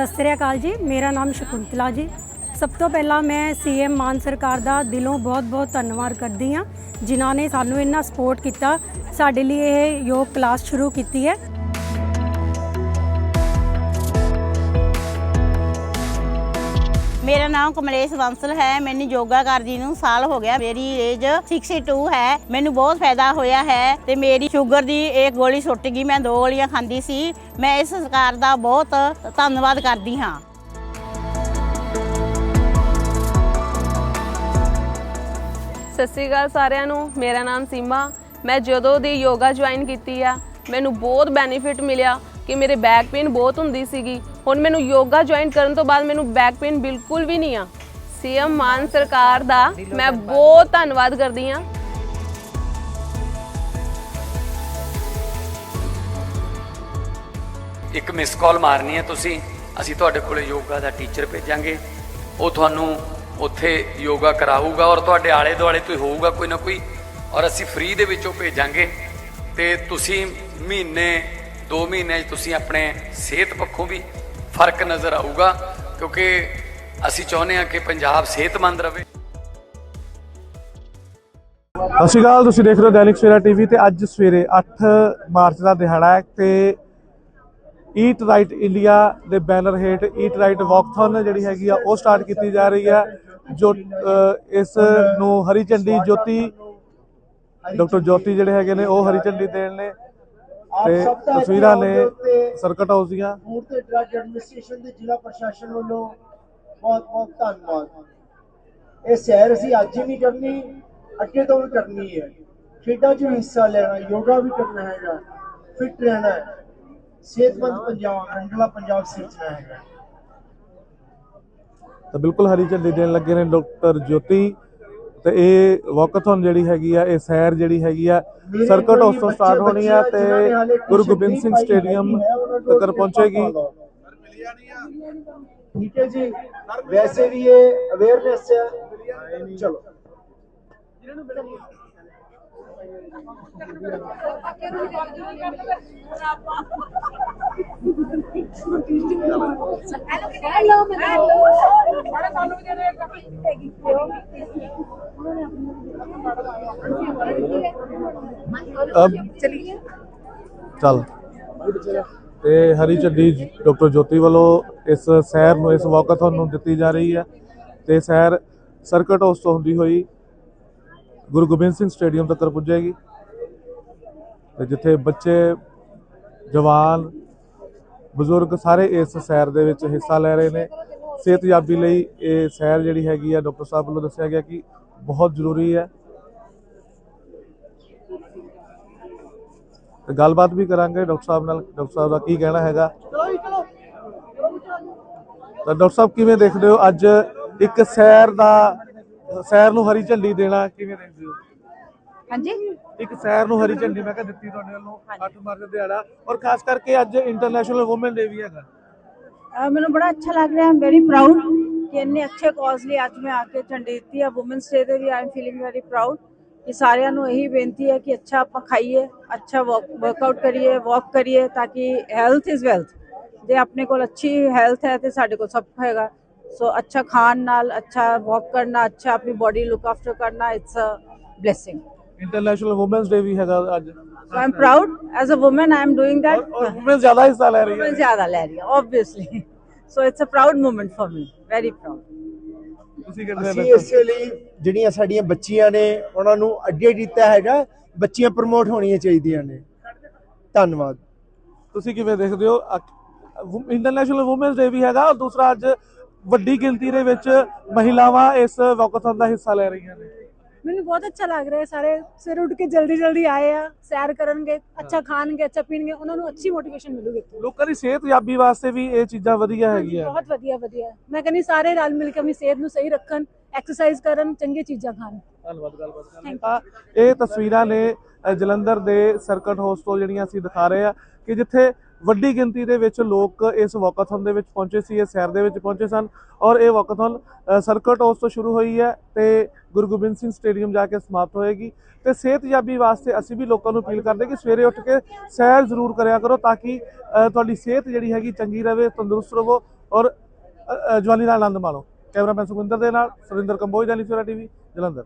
ਸਤਿ ਸ਼੍ਰੀ ਅਕਾਲ ਜੀ, ਮੇਰਾ ਨਾਮ ਸ਼ਕੁੰਤਲਾ ਜੀ। ਸਭ ਤੋਂ ਪਹਿਲਾਂ ਮੈਂ ਸੀਐਮ ਮਾਨ ਸਰਕਾਰ ਦਾ ਦਿਲੋਂ ਬਹੁਤ-ਬਹੁਤ ਧੰਨਵਾਦ ਕਰਦੀ ਹਾਂ, ਜਿਨ੍ਹਾਂ ਨੇ ਸਾਨੂੰ ਇੰਨਾ ਸਪੋਰਟ ਕੀਤਾ। ਸਾਡੇ ਲਈ ਇਹ ਯੋਗ ਕਲਾਸ ਸ਼ੁਰੂ ਕੀਤੀ ਹੈ। ਮੇਰਾ ਨਾਮ ਕਮਲੇਸ਼ ਬੰਸਲ ਹੈ, ਮੈਨੂੰ ਯੋਗਾ ਕਰਦੀ ਨੂੰ ਸਾਲ ਹੋ ਗਿਆ, ਮੇਰੀ ਏਜ 62 ਹੈ, ਮੈਨੂੰ ਬਹੁਤ ਫਾਇਦਾ ਹੋਇਆ ਹੈ ਤੇ ਮੇਰੀ ਸ਼ੂਗਰ ਦੀ ਇੱਕ ਗੋਲੀ ਸੁੱਟ ਗਈ, ਮੈਂ ਦੋ ਗੋਲੀਆਂ ਖਾਂਦੀ ਸੀ, ਮੈਂ ਇਸ ਸਰਕਾਰ ਦਾ ਬਹੁਤ ਧੰਨਵਾਦ ਕਰਦੀ ਹਾਂ। ਸਤਿ ਸ਼੍ਰੀ ਅਕਾਲ ਸਾਰਿਆਂ ਨੂੰ, ਮੇਰਾ ਨਾਮ ਸੀਮਾ, ਮੈਂ ਜਦੋਂ ਦੀ ਯੋਗਾ ਜੁਆਇਨ ਕੀਤੀ ਆ, ਮੈਨੂੰ ਬਹੁਤ ਬੈਨੀਫਿਟ ਮਿਲਿਆ ਕਿ ਮੇਰੇ ਬੈਕ ਪੇਨ ਬਹੁਤ ਹੁੰਦੀ ਸੀਗੀ। ਹੁਣ ਮੈਨੂੰ ਯੋਗਾ ਜੁਆਇਨ ਕਰਨ ਤੋਂ ਬਾਅਦ ਮੈਨੂੰ ਬੈਕ ਪੇਨ ਬਿਲਕੁਲ ਵੀ ਨਹੀਂ ਆ। ਸੀਐਮ ਮਾਨ ਸਰਕਾਰ ਦਾ ਮੈਂ ਬਹੁਤ ਧੰਨਵਾਦ ਕਰਦੀ ਆ ਇੱਕ ਮਿਸ ਕਾਲ ਮਾਰਨੀ ਹੈ ਤੁਸੀਂ। ਅਸੀਂ ਤੁਹਾਡੇ ਕੋਲੇ ਯੋਗਾ ਦਾ ਟੀਚਰ ਭੇਜਾਂਗੇ। ਉਹ ਤੁਹਾਨੂੰ ਉੱਥੇ ਯੋਗਾ ਕਰਾਊਗਾ ਔਰ ਤੁਹਾਡੇ ਆਲੇ ਦੁਆਲੇ ਤੋਂ ਹੋਊਗਾ ਕੋਈ ਨਾ ਕੋਈ। ਔਰ ਅਸੀਂ ਫ੍ਰੀ ਦੇ ਵਿੱਚ ਉਹ ਭੇਜਾਂਗੇ। ਤੇ ਤੁਸੀਂ ਮਹੀਨੇ 2 ਮਹੀਨੇ 'ਚ ਤੁਸੀਂ ਆਪਣੇ ਸਿਹਤ ਪੱਖੋਂ ਵੀ ਫ਼ਰਕ ਨਜ਼ਰ ਆਊਗਾ, ਕਿਉਂਕਿ ਅਸੀਂ ਚਾਹੁੰਦੇ ਹਾਂ ਕਿ ਪੰਜਾਬ ਸਿਹਤਮੰਦ ਰਹੇ। ਸਤਿ ਸ਼੍ਰੀ ਅਕਾਲ, ਤੁਸੀਂ ਦੇਖ ਰਹੇ ਹੋ ਦੈਨਿਕ ਸਵੇਰਾ ਟੀਵੀ ਤੇ ਅੱਜ ਸਵੇਰੇ 8 ਮਾਰਚ ਦਾ ਦਿਹਾੜਾ ਹੈ ਤੇ ਈਟ ਰਾਈਟ ਇੰਡੀਆ ਦੇ ਬੈਨਰ ਹੇਠ ਈਟ ਰਾਈਟ ਵਾਕਥਨ ਜਿਹੜੀ ਹੈਗੀ ਆ, ਉਹ ਸਟਾਰਟ ਕੀਤੀ ਜਾ ਰਹੀ ਹੈ। ਜੋ ਇਸ ਨੂੰ ਹਰੀ ਝੰਡੀ ਜੋਤੀ, ਡਾਕਟਰ ਜੋਤੀ ਜਿਹੜੇ ਹੈਗੇ ਨੇ, ਉਹ ਹਰੀ ਝੰਡੀ ਦੇਣ ਨੇ। ਤੇ ਤਸਵੀਰਾਂ ਨੇ ਸਰਕਟ ਹਾਊਸ ਦੀਆਂ। ਫੂਡ ਤੇ ਡਰੱਗ ਐਡਮਿਨਿਸਟ੍ਰੇਸ਼ਨ ਦੇ ਜ਼ਿਲ੍ਹਾ ਪ੍ਰਸ਼ਾਸਨ ਵੱਲੋਂ ਬਹੁਤ ਬਹੁਤ ਧੰਨਵਾਦ। ਇਹ ਸੈਰ ਅਸੀਂ ਅੱਜ ਹੀ ਨਹੀਂ ਕਰਨੀ ਅੱਗੇ ਤੋਂ ਵੀ ਕਰਨੀ ਹੈ। ਖੇਡਾਂ 'ਚ ਹਿੱਸਾ ਲੈਣਾ ਯੋਗਾ ਵੀ ਕਰਨਾ ਹੈਗਾ ਫਿਟ ਰਹਿਣਾ ਹੈ। ਸਿਹਤਮੰਦ ਪੰਜਾਬ ਰੰਗਲਾ ਪੰਜਾਬ ਸਿਰਜਣਾ ਹੈਗਾ। ਤਾਂ ਬਿਲਕੁਲ ਹਰੀ ਝੰਡੀ ਦੇਣ ਲੱਗੇ ਨੇ ਡਾਕਟਰ ਜੋਤੀ। ਤੇ ਇਹ ਵਾਕਥਨ ਜਿਹੜੀ ਹੈਗੀ ਆ ਇਹ ਸੈਰ ਜਿਹੜੀ ਹੈਗੀ ਆ ਸਰਕਟ ਹਾਊਸ ਵੀ ਤੋਂ ਸਟਾਰਟ ਹੋਣੀ ਆ ਹਾਲੇ ਤੇ ਗੁਰੂ ਗੋਬਿੰਦ ਸਿੰਘ ਸਟੇਡੀਅਮ ਤੱਕ ਪਹੁੰਚੇਗੀ। ਠੀਕ ਹੈ ਜੀ। ਵੈਸੇ ਵੀ ਇਹ ਅਵੇਅਰਨੈਸ ਹੈ। ਚਲੋ। ਅਬ ਚੱਲ ਤੇ ਹਰੀ ਝੰਡੀ ਡਾਕਟਰ ਜੋਤੀ ਵੱਲੋਂ ਇਸ ਸੈਰ ਨੂੰ ਇਸ ਵਾਕਥਨ ਨੂੰ ਦਿੱਤੀ ਜਾ ਰਹੀ ਹੈ ਤੇ ਸੈਰ ਸਰਕਟ ਹਾਊਸ ਤੋਂ ਹੁੰਦੀ ਹੋਈ ਗੁਰੂ ਗੋਬਿੰਦ ਸਿੰਘ ਸਟੇਡੀਅਮ ਤੱਕ ਪੁੱਜੇਗੀ ਤੇ ਜਿੱਥੇ ਬੱਚੇ ਜਵਾਨ ਬਜ਼ੁਰਗ ਸਾਰੇ ਇਸ ਸੈਰ ਦੇ ਵਿੱਚ ਹਿੱਸਾ ਲੈ ਰਹੇ ਨੇ ਸਿਹਤਯਾਬੀ ਲਈ ਇਹ ਸੈਰ ਜਿਹੜੀ ਹੈਗੀ ਆ ਡਾਕਟਰ ਸਾਹਿਬ ਵੱਲੋਂ ਦੱਸਿਆ ਗਿਆ ਕਿ ਬਹੁਤ ਜ਼ਰੂਰੀ ਹੈ। ਤੇ ਗੱਲਬਾਤ ਵੀ ਕਰਾਂਗੇ ਡਾਕਟਰ ਸਾਹਿਬ ਨਾਲ। ਡਾਕਟਰ ਸਾਹਿਬ ਦਾ ਕੀ ਕਹਿਣਾ ਹੈਗਾ? ਤਾਂ ਡਾਕਟਰ ਸਾਹਿਬ ਕਿਵੇਂ ਦੇਖਦੇ ਹੋ ਅੱਜ ਇੱਕ ਸੈਰ ਦਾ ਸੈਰ ਨੂੰ ਹਰੀ ਝੰਡੀ ਦੇਣਾ ਕਿਵੇਂ ਦੇਖਦੇ ਹੋ? ਹਾਂਜੀ। ਇੱਕ ਸੈਰ ਨੂੰ ਹਰੀ ਝੰਡੀ ਮੈਂ ਕਿਹਾ ਦਿੱਤੀ ਤੁਹਾਡੇ ਵੱਲੋਂ 8 ਮਾਰਚ ਦਾ ਦਿਹਾੜਾ। ਔਰ ਖਾਸ ਕਰਕੇ ਅੱਜ ਇੰਟਰਨੈਸ਼ਨਲ ਔਮਨ ਡੇ ਵੀ ਹੈਗਾ। ਮੈਨੂੰ ਬੜਾ ਅੱਛਾ ਲੱਗ ਰਿਹਾ ਆਮ ਵੈਰੀ ਪ੍ਰਾਊਡ ਕਿ ਇੰਨੇ ਅੱਛੇ ਕਾਜ਼ ਲਈ ਅੱਜ ਮੈਂ ਆ ਕੇ ਝੰਡੇ ਦਿੱਤੀ ਆ। ਔਮਨਸ ਡੇ ਦੇ ਵੀ I am feeling very proud ਕਿ ਸਾਰਿਆਂ ਨੂੰ ਇਹੀ ਬੇਨਤੀ ਹੈ ਕਿ ਅੱਛਾ ਆਪਾਂ ਖਾਈਏ ਅੱਛਾ ਵਰਕਆਊਟ ਕਰੀਏ ਵਾਕ ਕਰੀਏ ਤਾਂ ਕਿ ਹੈਲਥ ਇਜ਼ ਵੈਲਥ ਜੇ ਆਪਣੇ ਕੋਲ ਅੱਛੀ ਹੈਲਥ ਹੈ ਤੇ ਸਾਡੇ ਕੋਲ ਸਭ ਹੈਗਾ। ਸੋ ਅੱਛਾ ਖਾਣ ਨਾਲ ਅੱਛਾ ਵਾਕ ਕਰਨਾ ਅੱਛਾ ਆਪਣੀ ਬਾਡੀ ਲੁੱਕ ਆਫਟਰ ਕਰਨਾ it's a blessing international women's day ਵੀ ਹੈਗਾ ਅੱਜ। So I am proud as a woman I am doing ਔਰ ਦੈਟ ਔਮਨ ਜ਼ਿਆਦਾ ਹਿੱਸਾ ਲੈ ਰਹੀ ਹੈ। ਜ਼ਿਆਦਾ ਲੈ ਰਹੀ ਹਾਂ obviously so it's a proud moment for me very proud ਤੁਸੀਂ ਅਸੀਂ ਇਸੇ ਲਈ ਜਿਹੜੀਆਂ ਸਾਡੀਆਂ ਬੱਚੀਆਂ ਨੇ ਉਹਨਾਂ ਨੂੰ ਅੱਗੇ ਕੀਤਾ ਹੈਗਾ ਬੱਚੀਆਂ ਪ੍ਰਮੋਟ ਹੋਣੀਆਂ ਚਾਹੀਦੀਆਂ ਨੇ। ਧੰਨਵਾਦ। ਤੁਸੀਂ ਕਿਵੇਂ ਦੇਖਦੇ ਹੋ? ਇੰਟਰਨੈਸ਼ਨਲ ਔਮਨਸ ਡੇ ਵੀ ਹੈਗਾ ਔਰ ਦੂਸਰਾ ਅੱਜ ਵੱਡੀ ਗਿਣਤੀ ਦੇ ਵਿੱਚ ਮਹਿਲਾਵਾਂ ਇਸ ਵਾਕਥਨ ਦਾ ਹਿੱਸਾ ਲੈ ਰਹੀਆਂ ਨੇ। ਮੈਨੂੰ ਬਹੁਤ ਅੱਛਾ ਲੱਗ ਰਿਹਾ ਸਾਰੇ ਸਵੇਰ ਉੱਠ ਕੇ ਜਲਦੀ ਜਲਦੀ ਆਏ ਆ ਸੈਰ ਕਰਨਗੇ ਅੱਛਾ ਖਾਣਗੇ ਅੱਛਾ ਪੀਣਗੇ ਉਹਨਾਂ ਨੂੰ ਅੱਛੀ ਮੋਟੀਵੇਸ਼ਨ ਮਿਲੂਗੀ। ਲੋਕਾਂ ਦੀ ਸਿਹਤ ਯਾਬੀ ਵਾਸਤੇ ਵੀ ਇਹ ਚੀਜ਼ਾਂ ਵਧੀਆ ਹੈਗੀਆਂ। ਬਹੁਤ ਵਧੀਆ ਵਧੀਆ। ਮੈਂ ਕਹਿੰਦੀ ਸਾਰੇ ਰਲ ਮਿਲ ਕੇ ਆਪਣੀ ਸਿਹਤ ਨੂੰ ਸਹੀ ਰੱਖਣ ਐਕਸਰਸਾਈਜ਼ ਕਰਨ ਚੰਗੀ ਚੀਜ਼ਾਂ ਖਾਣ। ਧੰਨਵਾਦ ਗੱਲਬਾਤ ਇਹ ਤਸਵੀਰਾਂ ਨੇ ਜਲੰਧਰ ਦੇ ਸਰਕਟ ਤੋਂ ਜਿਹੜੀਆਂ ਅਸੀਂ ਦਿਖਾ ਰਹੇ ਆ ਕਿ ਜਿੱਥੇ ਵੱਡੀ ਗਿਣਤੀ ਦੇ ਵਿੱਚ ਲੋਕ ਇਸ ਵਾਕਾਥਨ ਦੇ ਵਿੱਚ ਪਹੁੰਚੇ ਸੀ ਇਸ ਸੈਰ ਦੇ ਵਿੱਚ ਪਹੁੰਚੇ ਸਨ ਔਰ ਇਹ ਵਾਕਾਥਨ ਸਰਕਟ ਹਾਊਸ ਤੋਂ ਸ਼ੁਰੂ ਹੋਈ ਹੈ ਤੇ ਗੁਰੂ ਗੋਬਿੰਦ ਸਿੰਘ ਸਟੇਡੀਅਮ ਜਾ ਕੇ ਸਮਾਪਤ ਹੋਏਗੀ ਤੇ ਸਿਹਤਯਾਬੀ ਵਾਸਤੇ ਅਸੀਂ ਵੀ ਲੋਕਾਂ ਨੂੰ ਅਪੀਲ ਕਰਦੇ ਕਿ ਸਵੇਰੇ ਉੱਠ ਕੇ ਸੈਰ ਜ਼ਰੂਰ ਕਰਿਆ ਕਰੋ ਤਾਂ ਕਿ ਤੁਹਾਡੀ ਸਿਹਤ ਜਿਹੜੀ ਹੈਗੀ ਚੰਗੀ ਰਹੇ ਤੰਦਰੁਸਤ ਰਹੋ ਔਰ, ਅ- ਜਵਾਨੀ ਦਾ ਆਨੰਦ ਮਾਣੋ। ਕੈਮਰਾਮੈਨ ਸੁਖਵਿੰਦਰ ਦੇ ਨਾਲ, ਸੁਰਿੰਦਰ ਕੰਬੋਜ ਦਾ ਟੀਵੀ, ਜਲੰਧਰ।